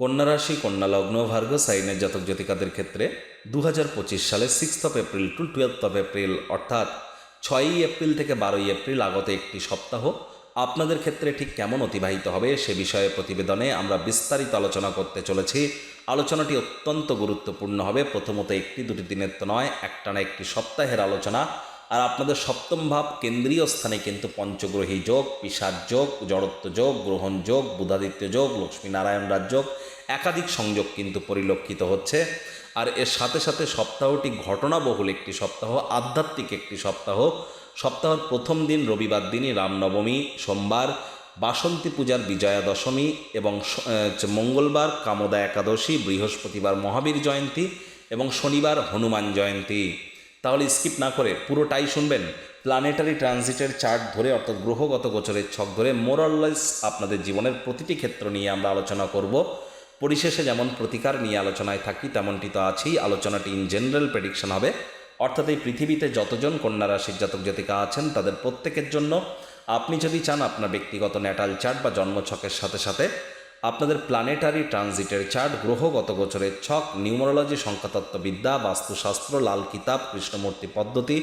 কন্যা রাশি, কন্যা লগ্ন ভার্গ সাইনের জাতক জাতিকাদের ক্ষেত্রে দু হাজার পঁচিশ সালে sixth of April to twelfth of April অর্থাৎ ছয়ই এপ্রিল থেকে বারোই এপ্রিল আগত একটি সপ্তাহ আপনাদের ক্ষেত্রে ঠিক কেমন অতিবাহিত হবে সে বিষয়ে প্রতিবেদনে আমরা বিস্তারিত আলোচনা করতে চলেছি। আলোচনাটি অত্যন্ত গুরুত্বপূর্ণ হবে। প্রথমত একটি, দুটি দিনের তো নয়, একটানা একটি সপ্তাহের আলোচনা। আর আপনাদের সপ্তম ভাব কেন্দ্রীয় স্থানে কিন্তু পঞ্চগ্রহী যোগ পিসার যোগ, জড়ত্ব যোগ, গ্রহণ যোগ, বুধাদিত্য যোগ, লক্ষ্মীনারায়ণ রাজযোগ একাধিক সংযোগ কিন্তু পরিলক্ষিত হচ্ছে। আর এর সাথে সাথে সপ্তাহটি ঘটনাবহুল একটি সপ্তাহ, আধ্যাত্মিক একটি সপ্তাহ। সপ্তাহের প্রথম দিন রবিবার দিনই রামনবমী, সোমবার বাসন্তী পূজার বিজয়া দশমী এবং মঙ্গলবার কামদা একাদশী, বৃহস্পতিবার মহাবীর জয়ন্তী এবং শনিবার হনুমান জয়ন্তী। তাহলে স্কিপ না করে পুরোটাই শুনবেন। প্ল্যানেটারি ট্রানজিটের চার্ট ধরে অর্থাৎ গ্রহগত গোচরের ছক ধরে মোরাললেস আপনাদের জীবনের প্রতিটি ক্ষেত্র নিয়ে আমরা আলোচনা করব। পরিশেষে যেমন প্রতিকার নিয়ে আলোচনায় থাকি, তেমনটি তো আছেই। আলোচনাটি ইন জেনারেল প্রেডিকশন হবে। অর্থাৎ এই পৃথিবীতে যতজন কন্যা রাশির জাতক জাতিকা আছেন, তাদের প্রত্যেকের জন্য আপনি যদি চান আপনার ব্যক্তিগত ন্যাটাল চার্ট বা জন্মছকের সাথে সাথে আপনাদের প্ল্যানেটারি ট্রানজিটের চার্ট গ্রহগত গোচরের ছক, নিউমোরোলজি, সংখ্যাতত্ত্ববিদ্যা, বাস্তুশাস্ত্র, লাল কিতাব, কৃষ্ণমূর্তি পদ্ধতি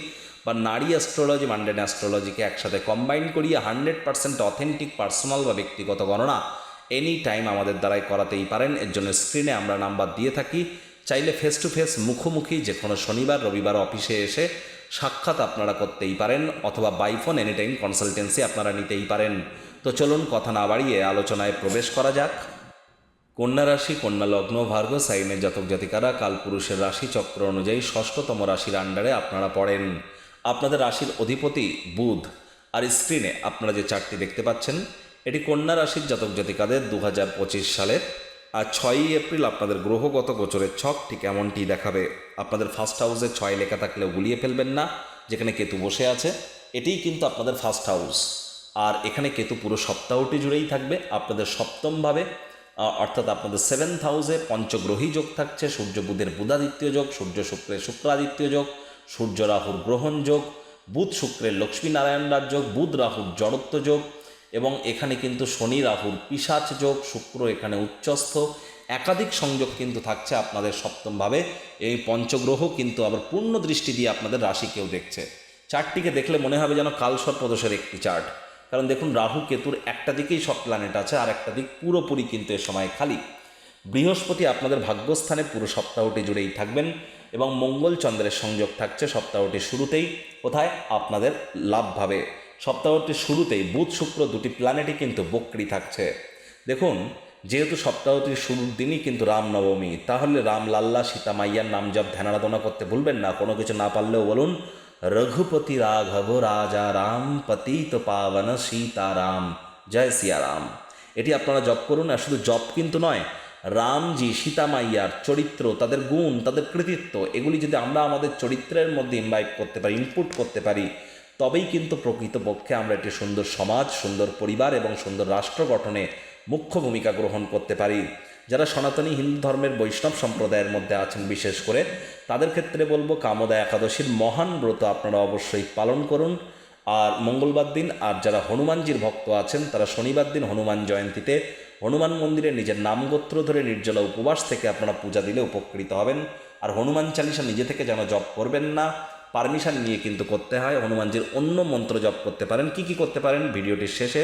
বা নারী অ্যাস্ট্রোলজি মান্ডেন অ্যাস্ট্রোলজিকে একসাথে কম্বাইন করিয়ে হান্ড্রেড পার্সেন্ট অথেন্টিক পার্সোনাল বা ব্যক্তিগত গণনা এনি টাইম আমাদের দ্বারাই করাতেই পারেন। এর জন্য স্ক্রিনে আমরা নাম্বার দিয়ে থাকি। চাইলে ফেস টু ফেস মুখোমুখি যে কোনো শনিবার, রবিবার অফিসে এসে সাক্ষাৎ আপনারা করতেই পারেন অথবা বাইফোন এনি টাইম কনসালটেন্সি আপনারা নিতেই পারেন। তো চলুন কথা না বাড়িয়ে আলোচনায় প্রবেশ করা যাক। কন্যা রাশি, কন্যা লগ্ন ভার্গ সাইনের জাতক জাতিকারা কালপুরুষের রাশি চক্র অনুযায়ী ষষ্ঠতম রাশির আন্ডারে আপনারা পড়েন। আপনাদের রাশির অধিপতি বুধ। আর স্ক্রিনে আপনারা যে চারটি দেখতে পাচ্ছেন, এটি কন্যা রাশির জাতক জাতিকাদের দু হাজার পঁচিশ সালের। আর ছয়ই এপ্রিল আপনাদের গ্রহগত গোচরের ছক ঠিক এমনটি দেখাবে। আপনাদের ফার্স্ট হাউসে ছয় লেখা থাকলেও গুলিয়ে ফেলবেন না, যেখানে কেতু বসে আছে। এটিই কিন্তু আপনাদের ফার্স্ট হাউস আর এখানে কেতু পুরো সপ্তাহটি জুড়েই থাকবে। আপনাদের সপ্তমভাবে অর্থাৎ আপনাদের সেভেন্থ হাউসে পঞ্চগ্রহী যোগ থাকছে, সূর্য বুধের বুধাদিত্য যোগ, সূর্য শুক্রের শুক্রাদিত্য যোগ, সূর্য রাহুর গ্রহণ যোগ, বুধ শুক্রের লক্ষ্মীনারায়ণ রাজ যোগ, বুধ রাহুর জড়ত্ব যোগ এবং এখানে কিন্তু শনি রাহুর পিসাচ যোগ, শুক্র এখানে উচ্চস্থ। একাধিক সংযোগ কিন্তু থাকছে আপনাদের সপ্তমভাবে। এই পঞ্চগ্রহ কিন্তু আবার পূর্ণ দৃষ্টি দিয়ে আপনাদের রাশিকেও দেখছে। চার্টটিকে দেখলে মনে হবে যেন কালসর কালসর্পদোষের একটি চার্ট। কারণ দেখুন, রাহু কেতুর একটা দিকেই সব প্ল্যানেট আছে, আর একটা দিক পুরোপুরি কিন্তু এ সময় খালি। বৃহস্পতি আপনাদের ভাগ্যস্থানে পুরো সপ্তাহটি জুড়েই থাকবেন এবং মঙ্গল চন্দ্রের সংযোগ থাকছে সপ্তাহটির শুরুতেই। কোথায়? আপনাদের লাভভাবে। সপ্তাহটির শুরুতেই বুধ শুক্র দুটি প্ল্যানেটই কিন্তু বক্রি থাকছে। দেখুন, যেহেতু সপ্তাহটির শুরুর দিনই কিন্তু রামনবমী, তাহলে রাম লাল্লা সীতা মাইয়ার নাম জপ ধ্যান আরাধনা করতে ভুলবেন না, কোনো কিছু না পারলেও বলুন রঘুপতি রাঘব রাজা রাম পতিত পাবন সীতারাম জয় সিয়ারাম এটি আপনারা জপ করুন, আর শুধু জপ কিন্তু নয়, রামজি সীতামাইয়ার চরিত্র, তাদের গুণ, তাদের কৃতিত্ব, এগুলি যদি আমরা আমাদের চরিত্রের মধ্যে ইনভাইট করতে পারি ইনপুট করতে পারি, তবেই কিন্তু প্রকৃতপক্ষে আমরা একটি সুন্দর সমাজ, সুন্দর পরিবার এবং সুন্দর রাষ্ট্র গঠনে মুখ্য ভূমিকা গ্রহণ করতে পারি। যারা সনাতনী হিন্দু ধর্মের বৈষ্ণব সম্প্রদায়ের মধ্যে আছেন, বিশেষ করে, তাদের ক্ষেত্রে বলব কামদা একাদশীর মহান ব্রত আপনারা অবশ্যই পালন করুন। আর মঙ্গলবার দিন, আর যারা হনুমানজির ভক্ত আছেন, তারা শনিবার দিন হনুমান জয়ন্তীতে হনুমান মন্দিরে নিজের নামগোত্র ধরে নির্জলা উপবাস থেকে আপনারা পূজা দিলে উপকৃত হবেন। আর হনুমান চালিসা নিজে থেকে যেন জপ করবেন না, পারমিশন নিয়ে কিন্তু করতে হয়। হনুমানজির অন্য মন্ত্র জপ করতে পারেন। কি কি করতে পারেন? ভিডিওটির শেষে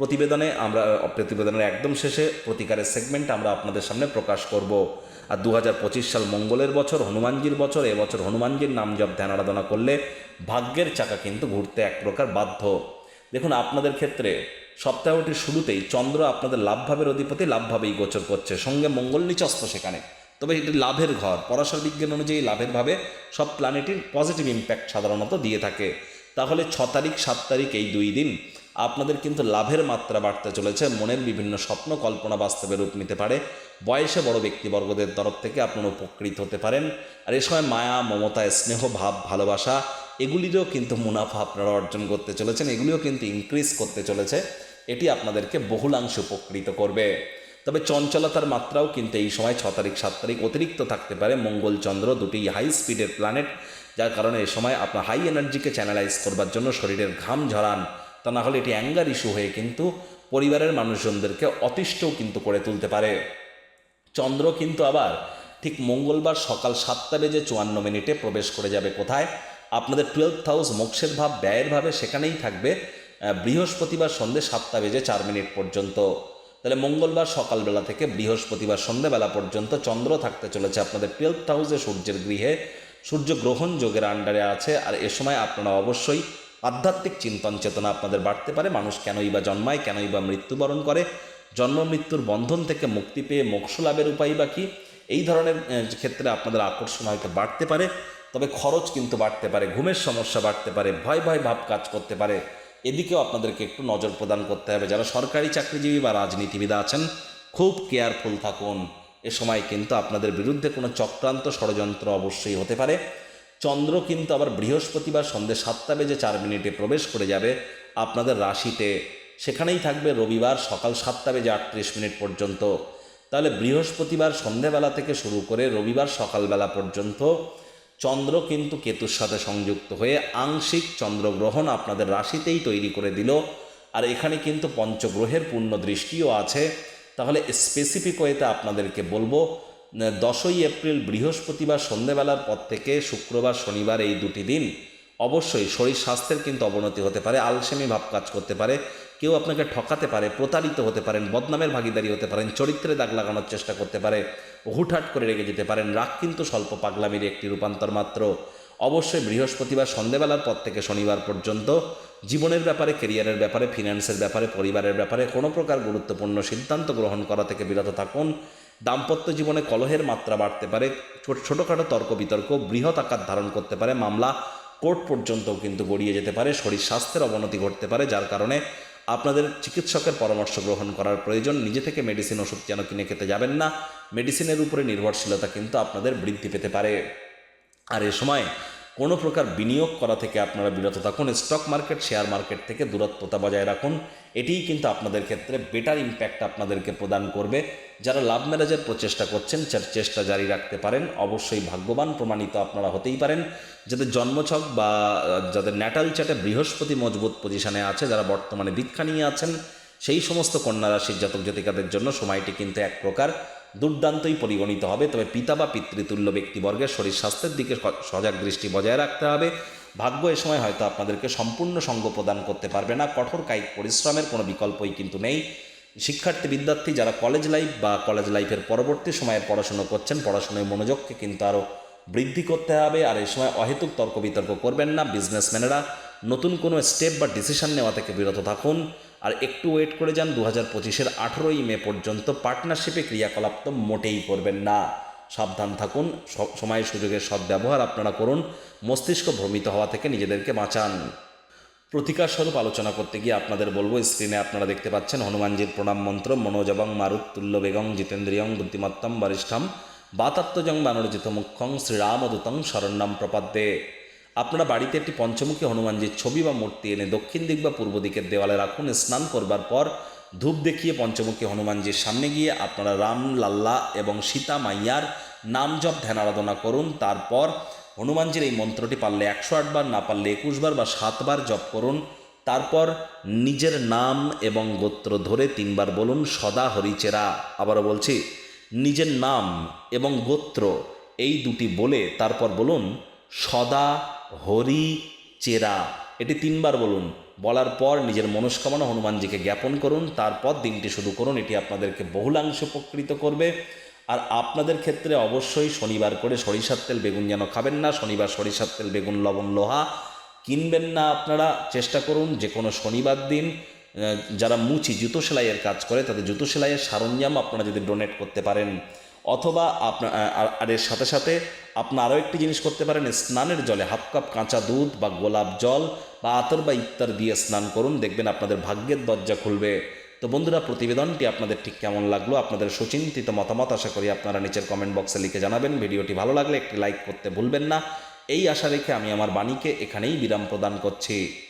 প্রতিবেদনে আমরা প্রতিবেদনের একদম শেষে প্রতিকারের সেগমেন্ট আমরা আপনাদের সামনে প্রকাশ করব। আর দু হাজার পঁচিশ সাল মঙ্গলের বছর, হনুমানজির বছর, এবছর হনুমানজির নাম জপ, ধ্যান আরাধনা করলে ভাগ্যের চাকা কিন্তু ঘুরতে এক প্রকার বাধ্য। দেখুন, আপনাদের ক্ষেত্রে সপ্তাহটির শুরুতেই চন্দ্র আপনাদের লাভভাবের অধিপতি, লাভভাবেই গোচর করছে। সঙ্গে মঙ্গল নিচস্ত সেখানে। তবে এটি লাভের ঘর। পরাশর বিজ্ঞান অনুযায়ী লাভের ভাবে সব প্ল্যানেটের পজিটিভ ইম্প্যাক্ট সাধারণত দিয়ে থাকে। তাহলে ছ তারিখ, সাত তারিখ এই দুই দিন। আপনাদের কিন্তু লাভের মাত্রা বাড়তে চলেছে। মনের বিভিন্ন স্বপ্ন, কল্পনা বাস্তবে রূপ নিতে পারে। বয়সে বড় ব্যক্তিবর্গদের তরফ থেকে আপনারা উপকৃত হতে পারেন। আর এ সময় মায়া, মমতা, স্নেহ, ভাব, ভালোবাসা, এগুলিরও কিন্তু মুনাফা আপনারা অর্জন করতে চলেছেন। এগুলিও কিন্তু ইনক্রিজ করতে চলেছে। এটি আপনাদেরকে বহুলাংশ উপকৃত করবে। তবে চঞ্চলতার মাত্রাও কিন্তু এই সময় ছ তারিখ, সাত তারিখ অতিরিক্ত থাকতে পারে। মঙ্গল, চন্দ্র দুটি হাই স্পিডের প্ল্যানেট যার কারণে এই সময় আপনার হাই এনার্জিকে চ্যানেলাইজ করবার জন্য শরীরের ঘাম ঝরান। তা না হলে এটি অ্যাঙ্গার ইস্যু হয়ে কিন্তু পরিবারের মানুষজনদেরকে অতিষ্ঠও কিন্তু করে তুলতে পারে। চন্দ্র কিন্তু আবার ঠিক মঙ্গলবার সকাল সাতটা বেজে চুয়ান্ন মিনিটে প্রবেশ করে যাবে কোথায়? আপনাদের টুয়েলভ হাউস মোক্ষের ভাব, ব্যয়ের ভাবে সেখানেই থাকবে বৃহস্পতিবার সন্ধে সাতটা বেজে চার মিনিট পর্যন্ত। তাহলে মঙ্গলবার সকালবেলা থেকে বৃহস্পতিবার সন্ধ্যেবেলা পর্যন্ত চন্দ্র থাকতে চলেছে আপনাদের টুয়েলভ হাউসে সূর্যের গৃহে। সূর্য গ্রহণ যোগের আন্ডারে আছে, আর এ সময় আপনারা অবশ্যই আধ্যাত্মিক চিন্তন চেতনা আপনাদের বাড়তে পারে। মানুষ কেনই বা জন্মায়, কেনই বা মৃত্যুবরণ করে। জন্ম মৃত্যুর বন্ধন থেকে মুক্তি পেয়ে মোক্ষ লাভের উপায় বা কী? এই ধরনের ক্ষেত্রে আপনাদের আকর্ষণ হয়তো বাড়তে পারে। তবে খরচ কিন্তু বাড়তে পারে, ঘুমের সমস্যা বাড়তে পারে, ভয় ভয় ভাব কাজ করতে পারে। এদিকেও আপনাদেরকে একটু নজর প্রদান করতে হবে। যারা সরকারি চাকরিজীবী বা রাজনীতিবিদ আছেন, খুব কেয়ারফুল থাকুন। এ সময় কিন্তু আপনাদের বিরুদ্ধে কোনো চক্রান্ত ষড়যন্ত্র অবশ্যই হতে পারে। চন্দ্র কিন্তু আবার বৃহস্পতিবার সন্ধ্যে সাতটা বেজে চার মিনিটে প্রবেশ করে যাবে আপনাদের রাশিতে। সেখানেই থাকবে রবিবার সকাল সাতটা বেজে আটত্রিশ মিনিট পর্যন্ত। তাহলে বৃহস্পতিবার সন্ধেবেলা থেকে শুরু করে রবিবার সকালবেলা পর্যন্ত চন্দ্র কিন্তু কেতুর সাথে সংযুক্ত হয়ে আংশিক চন্দ্রগ্রহণ আপনাদের রাশিতেই তৈরি করে দিল। আর এখানে কিন্তু পঞ্চগ্রহের পূর্ণ দৃষ্টিও আছে। তাহলে স্পেসিফিক ওয়েতে আপনাদেরকে বলব দশই এপ্রিল বৃহস্পতিবার সন্ধেবেলার পর থেকে শুক্রবার, শনিবার এই দুটি দিন অবশ্যই শরীর স্বাস্থ্যের কিন্তু অবনতি হতে পারে, আলসেমি ভাব কাজ করতে পারে, কেউ আপনাকে ঠকাতে পারে, প্রতারিত হতে পারেন, বদনামের ভাগিদারি হতে পারেন, চরিত্রে দাগ লাগানোর চেষ্টা করতে পারে, হুটহাট করে রেগে যেতে পারেন, রাগ কিন্তু স্বল্প পাগলামির একটি রূপান্তর মাত্র। অবশ্যই বৃহস্পতিবার সন্ধেবেলার পর থেকে শনিবার পর্যন্ত জীবনের ব্যাপারে কেরিয়ারের ব্যাপারে ফিনান্সের ব্যাপারে, পরিবারের ব্যাপারে কোনো প্রকার গুরুত্বপূর্ণ সিদ্ধান্ত গ্রহণ করা থেকে বিরত থাকুন। দাম্পত্য জীবনে কলহের মাত্রা বাড়তে পারে, ছোট- ছোটোখাটো তর্ক বিতর্ক, বৃহৎ আকার ধারণ করতে পারে, মামলা কোর্ট পর্যন্তও কিন্তু গড়িয়ে যেতে পারে, শরীর স্বাস্থ্যের অবনতি ঘটতে পারে, যার কারণে আপনাদের চিকিৎসকের পরামর্শ গ্রহণ করার প্রয়োজন। নিজে থেকে মেডিসিন ওষুধ যেন কিনে খেতে যাবেন না মেডিসিনের উপরে নির্ভরশীলতা কিন্তু আপনাদের বৃদ্ধি পেতে পারে। আর এ সময় কোনো প্রকার বিনিয়োগ করা থেকে আপনারা বিরত থাকুন স্টক মার্কেট শেয়ার মার্কেট থেকে দূরত্বতা বজায় রাখুন। এটিই কিন্তু আপনাদের ক্ষেত্রে বেটার ইম্প্যাক্ট আপনাদেরকে প্রদান করবে। যারা লাভ ম্যারেজের প্রচেষ্টা করছেন চে- চেষ্টা জারি রাখতে পারেন, অবশ্যই ভাগ্যবান প্রমাণিত আপনারা হতেই পারেন। যাদের জন্মছক বা, যাদের ন্যাটাল চাটে বৃহস্পতি মজবুত পজিশনে আছে, যারা বর্তমানে দীক্ষা নিয়ে আছেন, সেই সমস্ত কন্যা রাশির জাতক জাতিকাদের জন্য সময়টি কিন্তু এক প্রকার। দুর্দান্তই পরিগণিত হবে। তবে পিতা বা পিতৃতুল্য ব্যক্তিবর্গের শরীর স্বাস্থ্যের দিকে সজাগ দৃষ্টি বজায় রাখতে হবে। ভাগ্য এ সময় হয়তো আপনাদেরকে সম্পূর্ণ সঙ্গ প্রদান করতে পারবে না। কঠোর কায়িক পরিশ্রমের কোনো বিকল্পই কিন্তু নেই। শিক্ষার্থী, বিদ্যার্থী যারা কলেজ লাইফ বা কলেজ লাইফের পরবর্তী সময়ে পড়াশুনো করছেন, পড়াশোনায় মনোযোগকে কিন্তু আরও বৃদ্ধি করতে হবে। আর এই সময় অহেতুক তর্ক বিতর্ক করবেন না। বিজনেসম্যানেরা নতুন কোনো স্টেপ বা ডিসিশন নেওয়া থেকে বিরত থাকুন। আর একটু ওয়েট করে যান দু হাজার পঁচিশের আঠেরোই মে পর্যন্ত পার্টনারশিপে ক্রিয়াকলাপ তো মোটেই করবেন না। সাবধান থাকুন সময় সুযোগের সদ্ব্যবহার আপনারা করুন, মস্তিষ্ক ভ্রমিত হওয়া থেকে নিজেদেরকে বাঁচান। প্রতিকার স্বরূপ আলোচনা করতে গিয়ে আপনাদের বলব স্ক্রিনে আপনারা দেখতে পাচ্ছেন হনুমানজির প্রণাম মন্ত্র, মনোজবং মারুত তুল্য বেগং জিতেন্দ্রিয়ং বুদ্ধিমত্তম বরিষ্ঠম বাতাত্মজং বানরজিত মুখ্যং শ্রীরামদূতং শরণ্যম প্রপাদ্যে। আপনারা বাড়িতে একটি পঞ্চমুখী হনুমানজির ছবি বা মূর্তি এনে দক্ষিণ দিক বা পূর্ব দিকের দেওয়ালে রাখুন, স্নান করবার পর ধূপ দেখিয়ে পঞ্চমুখী হনুমানজির সামনে গিয়ে আপনারা রাম, লাল্লা এবং সীতা মাইয়ার নাম জপ, ধ্যান আরাধনা করুন। তারপর হনুমানজির এই মন্ত্রটি পারলে একশো আটবার না পারলে একুশবার বা সাতবার জপ করুন। তারপর নিজের নাম এবং গোত্র ধরে তিনবার বলুন, সদা হরিচেরা। আবারও বলছি, নিজের নাম এবং গোত্র এই দুটি বলে তারপর বলুন, সদা হরি চেরা। এটি তিনবার বলুন। বলার পর নিজের মনস্কামনা হনুমানজিকে জ্ঞাপন করুন। তারপর দিনটি শুরু করুন। এটি আপনাদেরকে বহুলাংশে উপকৃত করবে। আর আপনাদের ক্ষেত্রে অবশ্যই শনিবার করে সরিষার তেল বেগুন যেন খাবেন না, শনিবার সরিষার তেল বেগুন, লবণ, লোহা কিনবেন না আপনারা। চেষ্টা করুন যে কোনো শনিবার দিন যারা মুচি জুতো সেলাইয়ের কাজ করে, তাদের জুতো সেলাইয়ের সরঞ্জাম আপনারা যদি ডোনেট করতে পারেন। অথবা আপনার আর এর সাথে সাথে আপনার আরও একটি জিনিস করতে পারেন, স্নানের জলে হাফ কাপ কাঁচা দুধ বা গোলাপ জল বা আতর বা ইত্যাদি দিয়ে স্নান করুন, দেখবেন আপনাদের ভাগ্যের দরজা খুলবে। তো বন্ধুরা, প্রতিবেদনটি আপনাদের ঠিক কেমন লাগল, আপনাদের সুচিন্তিত মতামত আশা করি আপনারা নিচের কমেন্ট বক্সে লিখে জানাবেন। ভিডিওটি ভালো লাগলে একটি লাইক করতে ভুলবেন না। এই আশা রেখে আমি আমার বাণীকে এখানেই বিরাম প্রদান করছি।